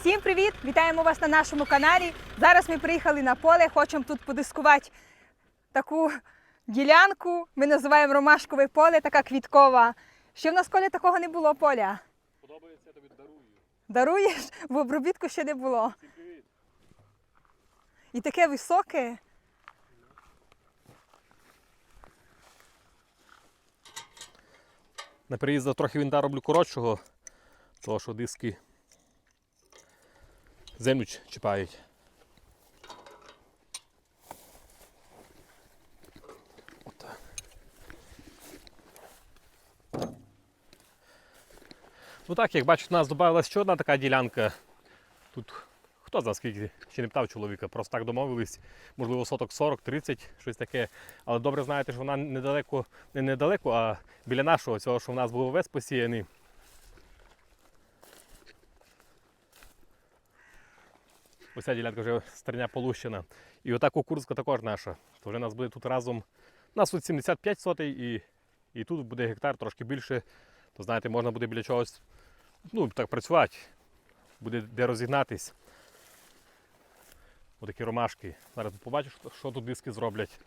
Всім привіт! Вітаємо вас на нашому каналі. Зараз ми приїхали на поле, хочемо тут подискувати таку ділянку. Ми називаємо ромашкове поле, така квіткова. Ще в нас коли такого не було поля. Подобається, тобі дарую. Даруєш, в обробітку ще не було. Всім привіт. І таке високе. На переїзду трохи вінта роблю коротшого, тому що диски землю чіпають. Ну так, як бачите, у нас додавалася ще одна така ділянка. Тут хто знає скільки, ще не питав чоловіка, просто так домовились, можливо, соток 40-30, щось таке. Але добре знаєте, що вона недалеко, не недалеко, а біля нашого цього, що в нас був овець посіяний. Ось ділянка вже стерня полущена. І ота кукурузка також наша. То вже нас буде тут разом. У нас тут 75 сотей і, і тут буде гектар трошки більше. То знаєте, можна буде біля чогось ну, так працювати. Буде де розігнатись. Отакі ромашки. Зараз побачиш, що- що тут диски зроблять.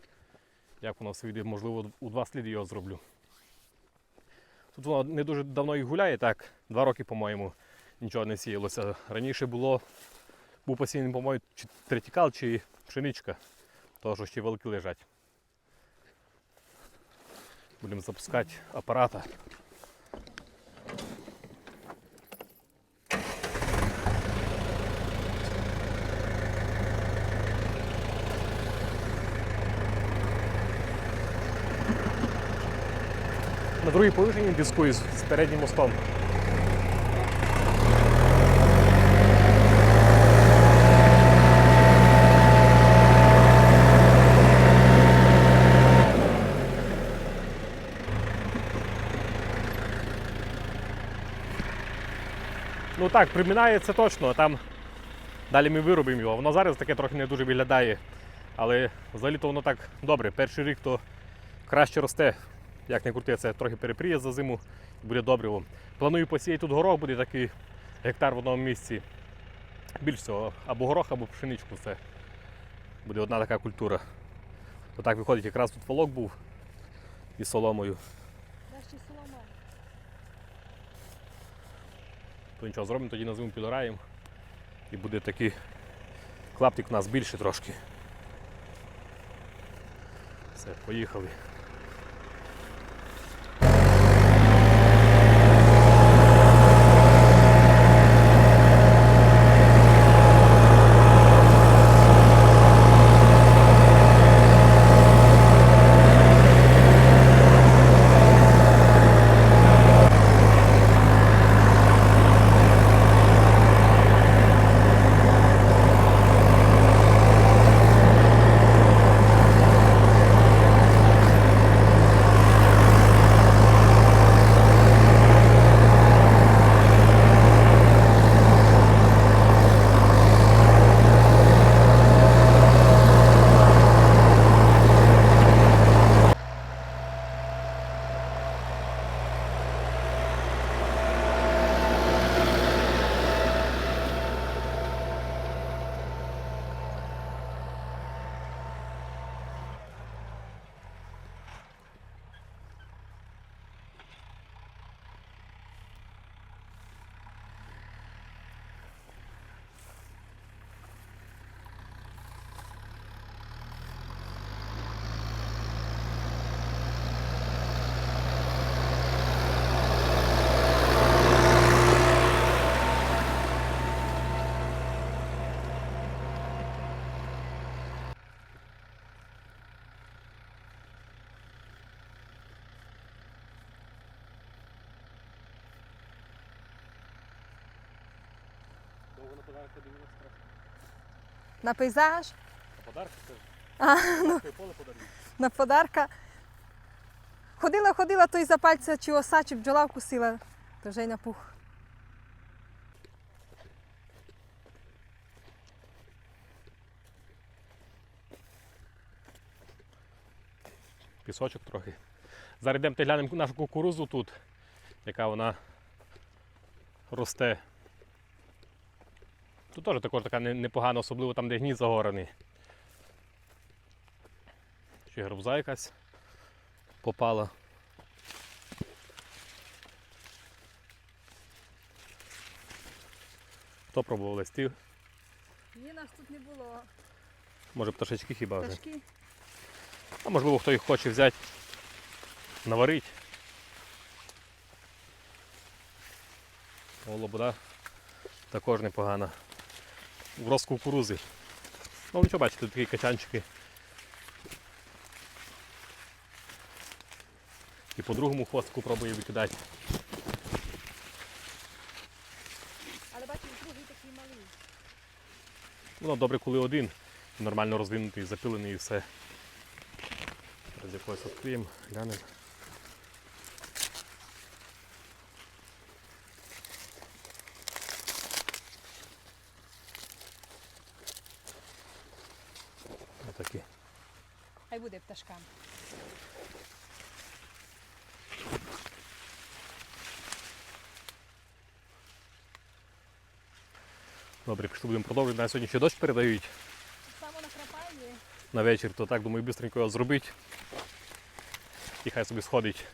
Як воно все вийде, можливо, у два сліди його зроблю. Тут воно не дуже давно і гуляє, так, два роки, по-моєму, нічого не сіялося. Раніше було, був посіяний, по-моєму, чи третікал, чи пшеничка, що ще великі лежать. Будемо запускати апарата. На другій поверхні дискую з переднім мостом. Так, приминає це точно, там далі ми виробимо його. Воно зараз таке трохи не дуже виглядає. Але взагалі то воно так добре. Перший рік то краще росте. Як не крути, це трохи перепріє за зиму і буде добриво. Планую посіяти тут горох, буде такий гектар в одному місці. Більш всього, або горох, або пшеничку. Це буде одна така культура. То так виходить, якраз тут волок був із соломою. То нічого зробимо, тоді назвемо підораєм. І буде такий клаптик у нас більше трошки. Все, поїхали. Довго на подарки дивилися страшно. На пейзаж, На подарки це А, ну. поле подарують. на подарка. Ходила, ходила, то й за пальця чи оса, чи бджола вкусила, то вже й напух. Пісочок трохи. Зараз йдемо глянемо нашу кукурузу тут, яка вона росте. Тут теж також така непогана, особливо там, де гніт загорений. Ще грубза якась попала. Хто пробував листів? Ні, нас тут не було. Може пташечки хіба вже. Пташки. А можливо хто їх хоче взяти, наварити. О, лобода також непогана. Враз кукурузи. Ну нічого бачите, такі качанчики. І по другому хвостику пробує викидати. Але бачиш, другий такий малий. Воно добре, коли один, нормально розвинутий, запилений і все. Зараз якогось відкриємо, глянемо. Отакі. Хай буде пташкам. Добре, пішли будемо продовжувати. На сьогодні ще дощ передають Само накрапає. на вечір, то так думаю, швидко його зробити. І хай собі сходить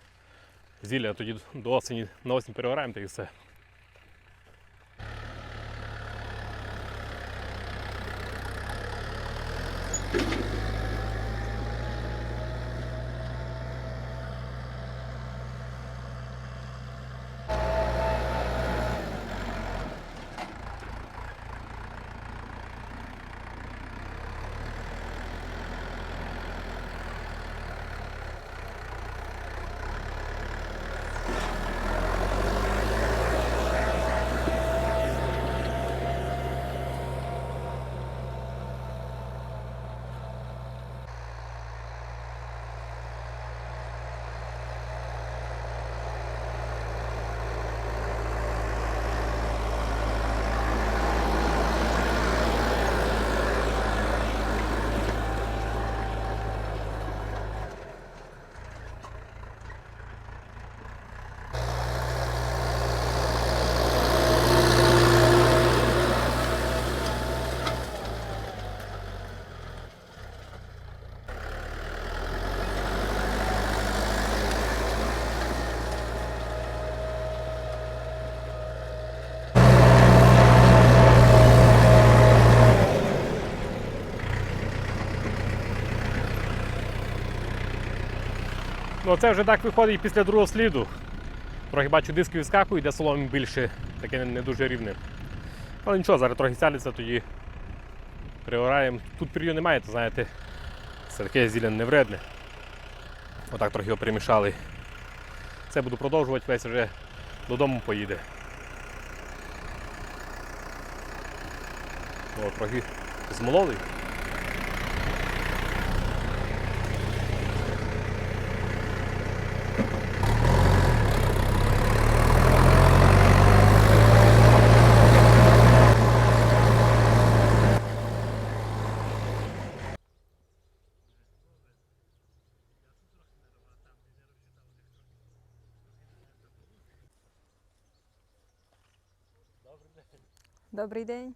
зілля, а тоді до осені, на осінь переораємо та і все. Ну це вже так виходить після другого сліду. Трохи бачу диски відскакують, де соломи більше, таке не, не дуже рівне. Але нічого, зараз трохи сядеться, тоді приораємо. Тут перію немає, то знаєте, це таке зілля невредне. Отак трохи його перемішали. Це буду продовжувати, весь вже додому поїде. О, трохи змололи. Добрий день.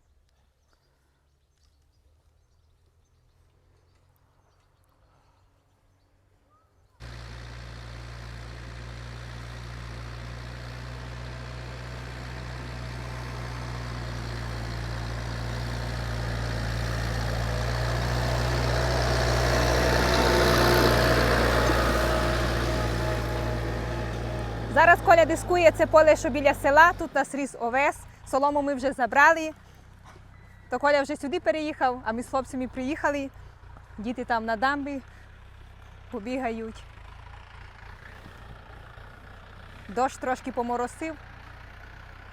Зараз Коля дискує це поле, що біля села. Тут нас ріс овес. Солому ми вже забрали. То Коля вже сюди переїхав, а ми з хлопцями приїхали. Діти там на дамбі побігають. Дощ трошки поморосив,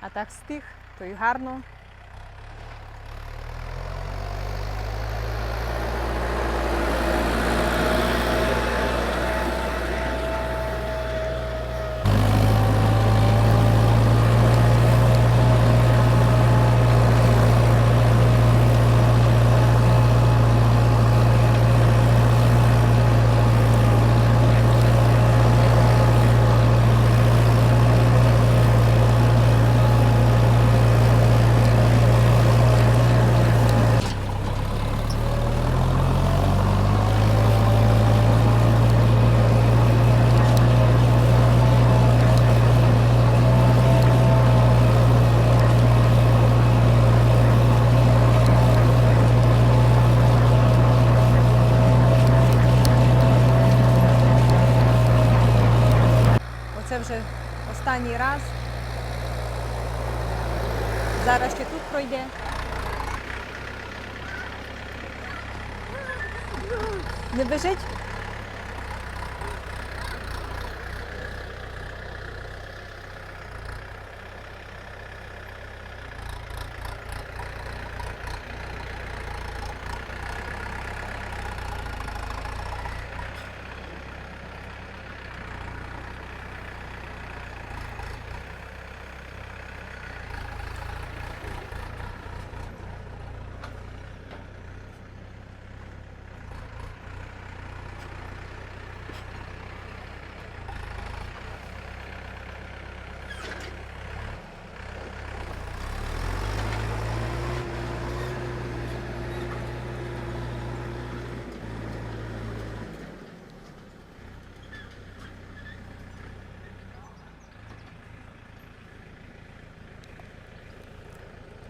а так стих, то й гарно. Останній раз. Зараз ще тут пройде. Не біжить?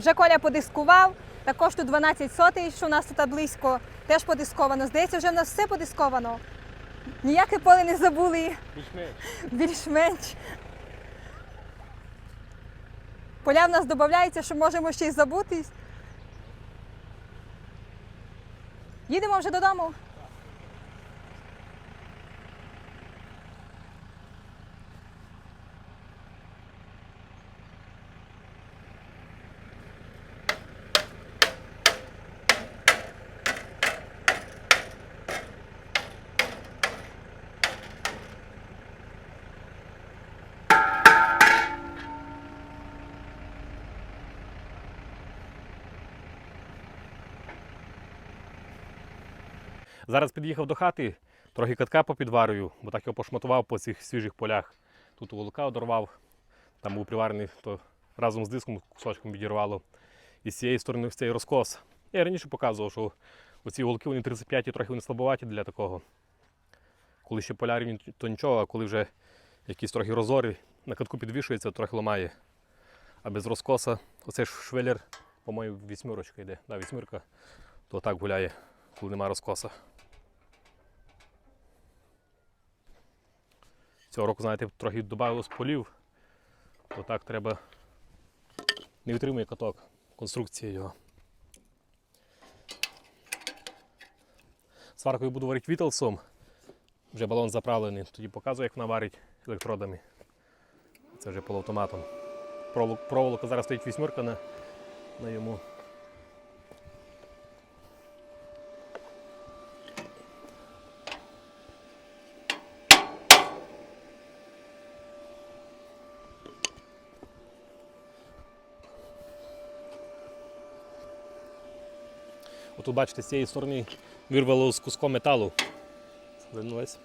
Вже Коля подискував. Також тут 12 сотий, що у нас тут близько, теж подисковано. Здається, вже в нас все подисковано. Ніяке поле не забули, більш-менш. Поля в нас додається, що можемо ще й забутись. Їдемо вже додому. Зараз під'їхав до хати, трохи катка попідварюю, бо так його пошматував по цих свіжих полях. Тут волока одорвав, там був приварений, то разом з диском кусочком відірвало. І з цієї сторони ось цей розкос. Я раніше показував, що оці волки вони 35 і трохи вони слабоваті для такого. Коли ще полярні, то нічого, а коли вже якісь трохи розори, на катку підвішується, трохи ламає. А без розкоса, оцей ж швелер, по-моєму, вісьмірочка йде. Да, вісьмірка, то так гуляє, коли немає розкоса. Цього року, знаєте, трохи додавалось полів, то так треба. Не витримує каток, конструкція його. Сваркою буду варити вітелсом. Вже балон заправлений, тоді показую, як вона варить електродами. Це вже полуавтоматом. Проволока зараз стоїть вісьмерка на, на йому. Отут бачите, з цієї сторони вирвало з куском металу. Звернулася.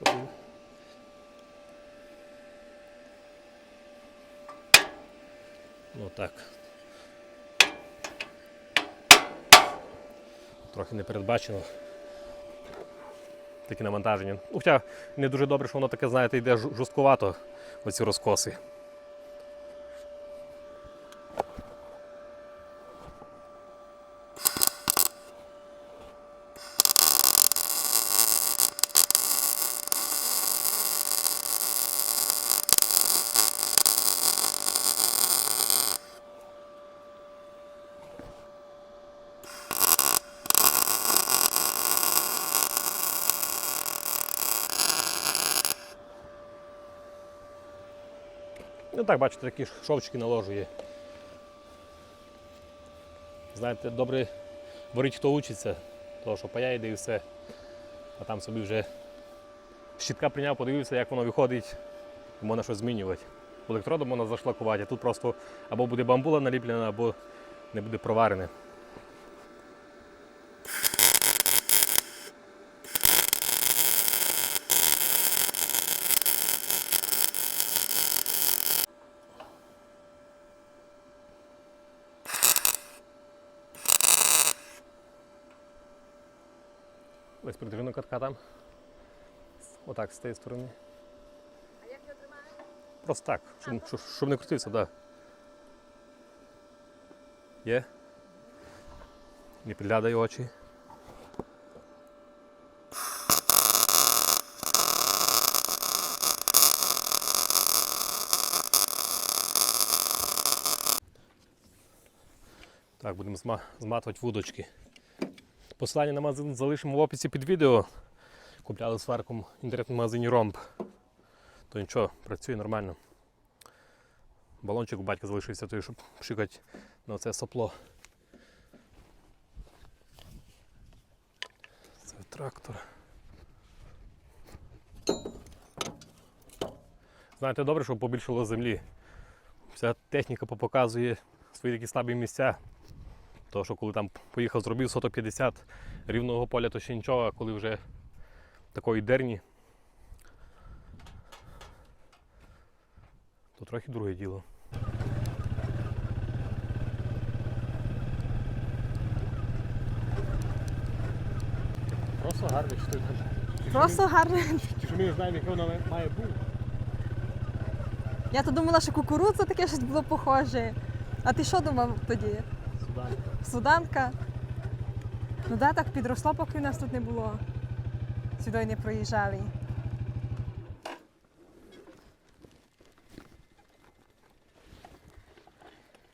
Ну так. Трохи не передбачено. Такі навантаження. Ну, Хоча не дуже добре, що воно таке, знаєте, йде жорсткувато, оці розкоси. Так, бачите, такі шовчики наложує. Знаєте, добре говорить, хто учиться, тому що паяє йде і все. А там собі вже щітка прийняв, подивився, як воно виходить, можна щось змінювати. Електродом можна зашлакувати, а тут просто або буде бамбула наліплена, або не буде проварене. Десь придвину катка там. Отак з тієї сторони. А як його тримає? Просто так, щоб, щоб, щоб не крутився, так. Да. Є. Не підглядай очі. Так, будемо зма зматувати вудочки. Посилання на магазин залишимо в описі під відео. Купляли сварком в інтернет-магазині Ромб. То нічого, працює нормально. Балончик у батька залишився, той, щоб пшикати на це сопло. Це трактор. Знаєте, добре, що побільшало землі. Вся техніка показує свої такі слабі місця. То, що коли там поїхав, зробив 150 рівного поля, то ще нічого, а коли вже такої дерні, то трохи друге діло. Просто гарний, що ти Просто. Ті, що ми не знаємо, яке воно має бути. Я то думала, що кукурудза таке щось було похоже. А ти що думав тоді? Судан. Суданка? Ну да, так підросло, поки в нас тут не було. Сюди не проїжджали.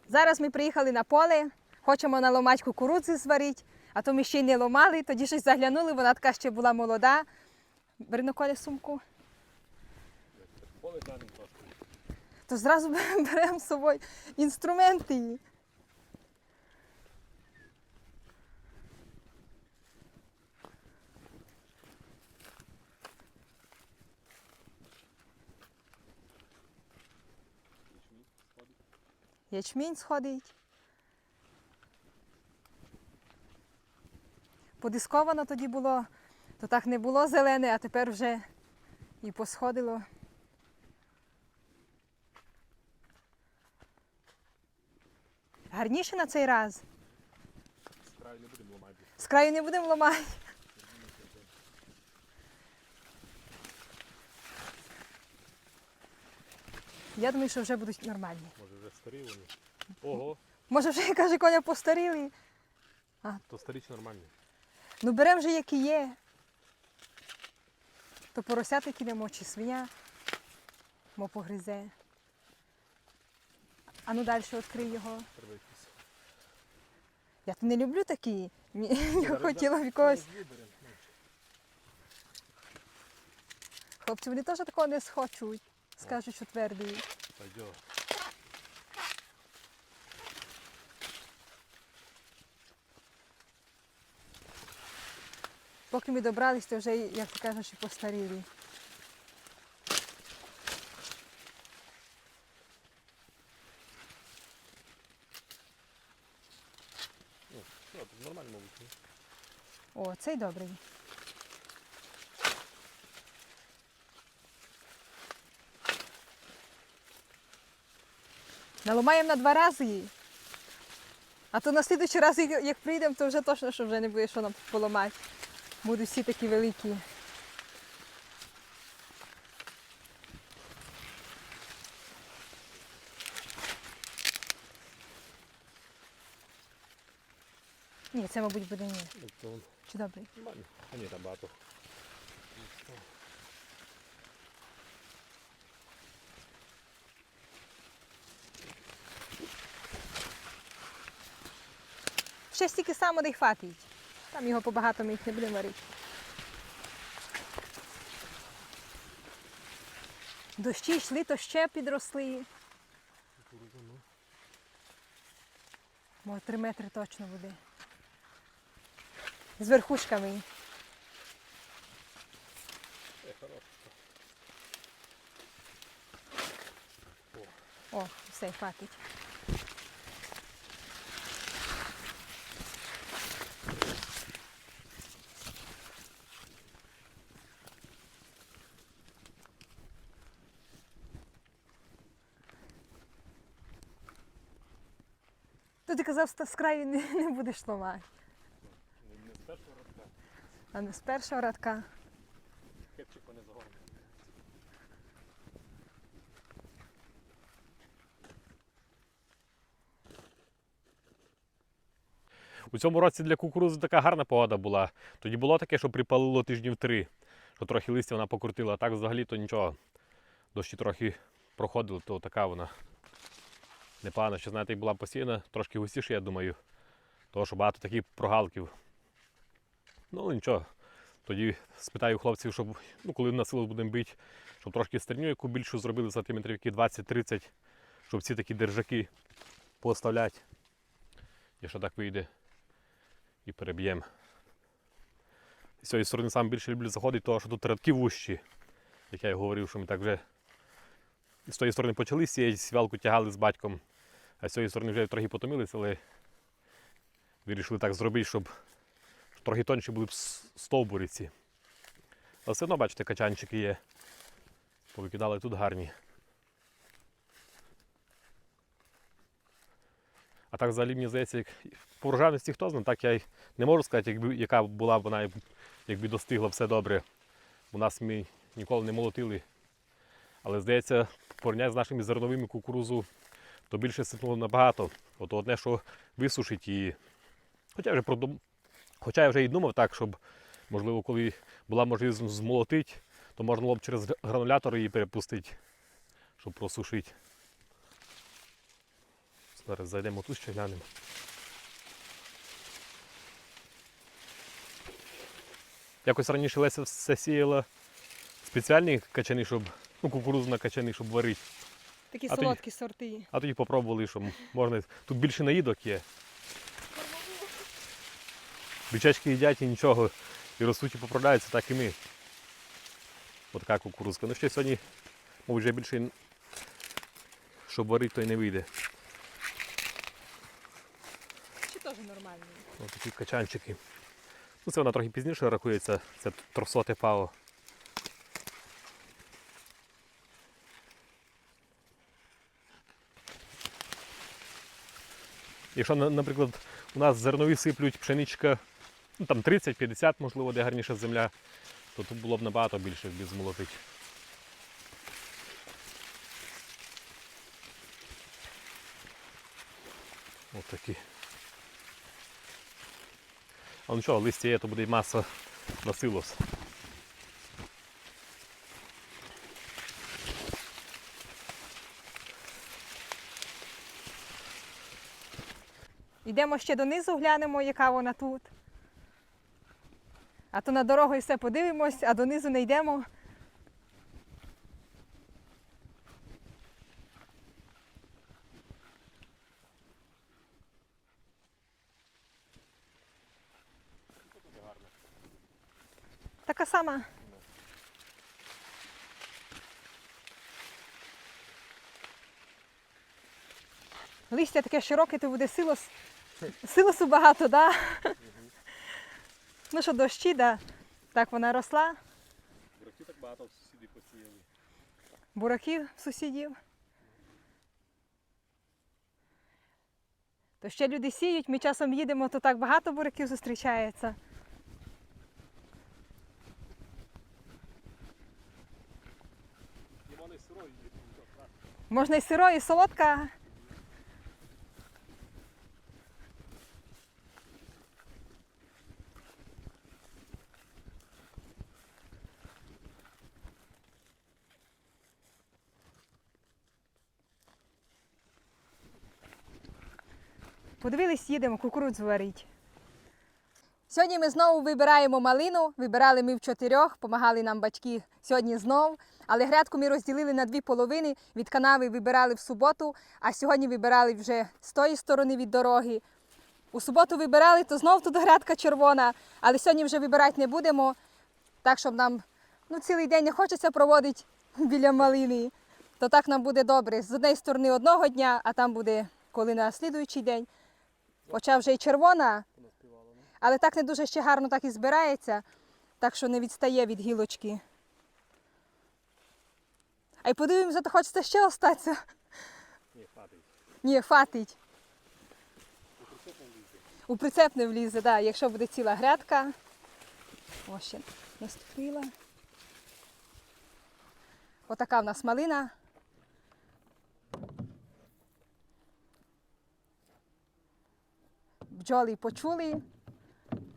Зараз ми приїхали на поле, хочемо на наламати кукурудзи зварити, а то ми ще й не ломали, тоді щось заглянули, вона така ще була молода. Бери на колі сумку. Поле трошки. То зразу беремо з собою інструменти. Ячмінь сходить. Подисковано тоді було, то так не було зелене, а тепер вже і посходило. Гарніше на цей раз. З краю не будемо ламати. З краю не будемо ламати. Я думаю, що вже будуть нормальні. Може вже старі вони. Ого, Може, вже каже, коня постаріли. то старі чи нормальні. Ну беремо вже які є. То поросяти кидемо, чи свиня, мо погризе. А ну далі відкрий його. Я то не люблю такі. Я хотіла в якогось. Хлопці, вони теж такого не схочуть. Скажуть, що твердий. Пойдет. Поки ми добрались, то вже, як ти кажеш, і постаріли. Ну, ні? О, цей добрий. Наламаємо на два рази. її. А то на слідуючий раз, як прийдемо, то вже точно, що вже не буде що нам поламати. Будуть всі такі великі. Ні, це, мабуть, буде ні. Ну, Чи добрий? ні, там багато. Ще стільки само де хватить. Там його побагато ми їх не будемо варити. Дощі йшли, то ще підросли. Може, три метри точно буде. З верхушками. О, все, хватить. То ти казав, що з краю не, не будеш ламати, Не, не з першого радка. а не з першого радка. Кетчуп не загорне. У цьому році для кукурудзи така гарна погода була. Тоді було таке, що припалило тижнів три, що трохи листя вона покрутила, а так взагалі то нічого. Дощі трохи проходили, то така вона непогана. Ще знаєте, як була посіяна, трошки густіше, я думаю. Тому що багато таких прогалків. Ну нічого. Тоді спитаю хлопців, щоб ну, коли на силу будемо бити, щоб трошки стерню, яку більшу зробили сантиметрів які 20-30, щоб ці такі держаки поставляти. Якщо так вийде. І переб'ємо. З цієї сторони сам більше люблю заходити, тому що тут рядки вущі, як я і говорив, що ми так вже з тої сторони почали сіяти, свялку тягали з батьком, а з цієї сторони вже трохи потомилися, але вирішили так зробити, щоб трохи тонші були б стовбуриці. Але все одно, бачите, качанчики є. Повикидали тут гарні. А так взагалі мені здається, як по врожайності хто знає, так я й не можу сказати, якби, яка була б вона, якби достигла все добре. У нас ми ніколи не молотили. Але здається, порівняти з нашими зерновими кукурузу, то більше сипнуло набагато. От одне, що висушить і. Хоча вже продум... Хоча я вже і думав так, щоб, можливо, коли була можливість змолотити, то можна було б через гранулятор її перепустити, щоб просушити. Зараз зайдемо тут ще глянемо. Якось раніше Леся все сіяла спеціальні качани, щоб ну, кукурузу на качани, щоб варити. Такі А тоді- солодкі сорти. А тоді попробували, що можна. Тут більше наїдок є. Бичачки їдять і нічого. І ростуть і поправляються, так і ми. Отака кукурузка. Ну ще сьогодні, мабуть, вже більше, щоб варити, то й не вийде. Чи теж нормальні? Ось такі качанчики. Ну, це вона трохи пізніше рахується, це тросоте пао. Якщо, наприклад, у нас зернові сиплють пшеничка ну, там 30-50, можливо, де гарніша земля, то тут було б набагато більше змолотити. Ось такі. А нічого, листя є, то буде маса на силос. Йдемо ще донизу, глянемо, яка вона тут. А то на дорогу і все подивимось, а донизу не йдемо. Така сама. Листя таке широке, то буде силос. Силосу багато, да? Ну що, дощі, да. Так вона росла, Буряки так багато сусіди посіяли. бураків сусідів. То ще люди сіють, ми часом їдемо, то так багато бураків зустрічається. Сирої. Можна і сиро, і солодка. Подивились, їдемо, кукурудзу варить. Сьогодні ми знову вибираємо малину. Вибирали ми в чотирьох, допомагали нам батьки сьогодні знов. Але грядку ми розділили на дві половини. Від канави вибирали в суботу, а сьогодні вибирали вже з тої сторони від дороги. У суботу вибирали, то знов тут грядка червона, але сьогодні вже вибирати не будемо, так щоб нам ну, цілий день не хочеться проводити біля малини. То так нам буде добре. З однієї сторони одного дня, а там буде коли на слідуючий день. Хоча вже й червона, але так не дуже ще гарно так і збирається, так що не відстає від гілочки. А й подивимося, то хочеться ще остатися. Ні, хватить. Ні, хватить. У прицеп не влізе, да, якщо буде ціла грядка. О, ще наступила. Отака в нас малина. Бджоли почули,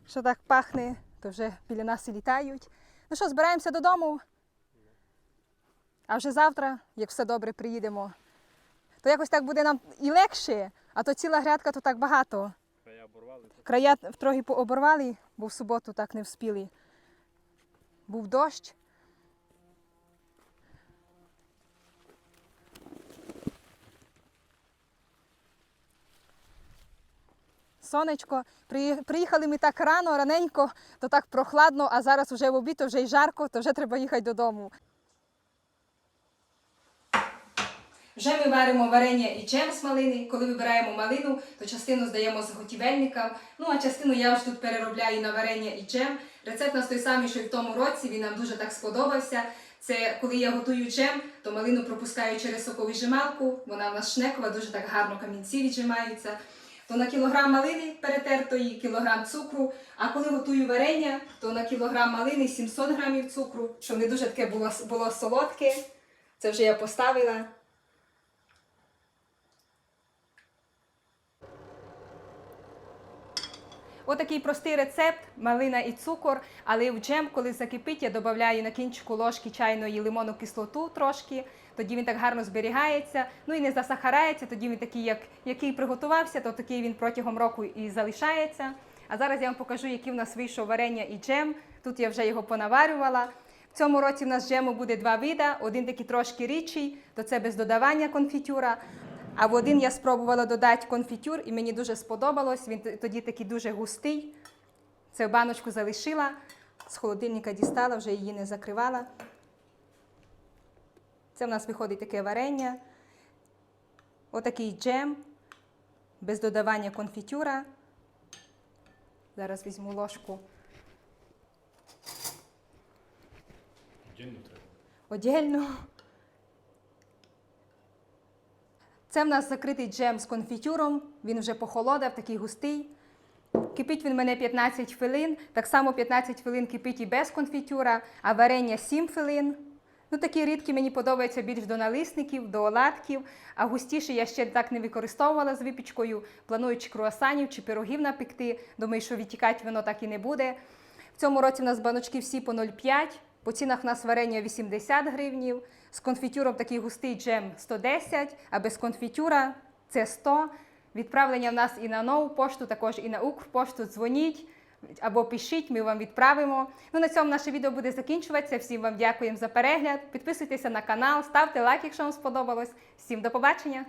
що так пахне, то вже біля нас і літають. Ну що, збираємося додому. А вже завтра, як все добре, приїдемо то якось так буде нам і легше, а то ціла грядка, то так багато. Та я оборвали. Края трохи пооборвали, бо в суботу так не вспіли. Був дощ. Сонечко, приїхали ми так рано, раненько, то так прохладно, а зараз вже в обід, то вже й жарко, то вже треба їхати додому. Вже ми варимо варення і джем з малини. Коли вибираємо малину, то частину здаємо заготівельникам. Ну а частину я вже тут переробляю на варення і джем. Рецепт у нас той самий, що й в тому році. Він нам дуже так сподобався. Це коли я готую джем, то малину пропускаю через соковижималку. Вона в нас шнекова, дуже так гарно камінці віджимаються. То на кілограм малини перетертої, кілограм цукру. А коли готую варення, то на кілограм малини 700 грамів цукру, щоб не дуже таке було, було солодке. Це вже я поставила. Отакий простий рецепт, малина і цукор, але в джем, коли закипить, я додаю на кінчику ложки чайної лимонну кислоту трошки, тоді він так гарно зберігається, ну і не засахарається, тоді він такий, як, який приготувався, то такий він протягом року і залишається. А зараз я вам покажу, який в нас вийшов варення і джем. Тут я вже його понаварювала. В цьому році в нас джему буде два вида. Один такий трошки рідший, то це без додавання конфітюра. А в один я спробувала додати конфітюр, і мені дуже сподобалось. Він тоді такий дуже густий. В баночку залишила, з холодильника дістала, вже її не закривала. Це в нас виходить таке варення. Отакий джем, без додавання конфітюра. Зараз візьму ложку. Дінну треба. Одільно. Це в нас закритий джем з конфітюром. Він вже похолодав, такий густий. Кипить він мене 15 хвилин. Так само 15 хвилин кипить і без конфітюра, а варення 7 хвилин. Ну, такі рідкі мені подобаються більш до налисників, до оладків, а густіші я ще так не використовувала з випічкою. Планую чи круасанів, чи пирогів напекти. Думаю, що відтікати воно так і не буде. В цьому році в нас баночки всі по 0,5. По цінах в нас варення 80 гривнів. З конфітюром такий густий джем 110, а без конфітюра це 100. Відправлення в нас і на нову пошту, також і на Укрпошту. Дзвоніть або пишіть, ми вам відправимо. Ну на цьому наше відео буде закінчуватися. Всім вам дякуємо за перегляд. Підписуйтеся на канал, ставте лайк, якщо вам сподобалось. Всім до побачення!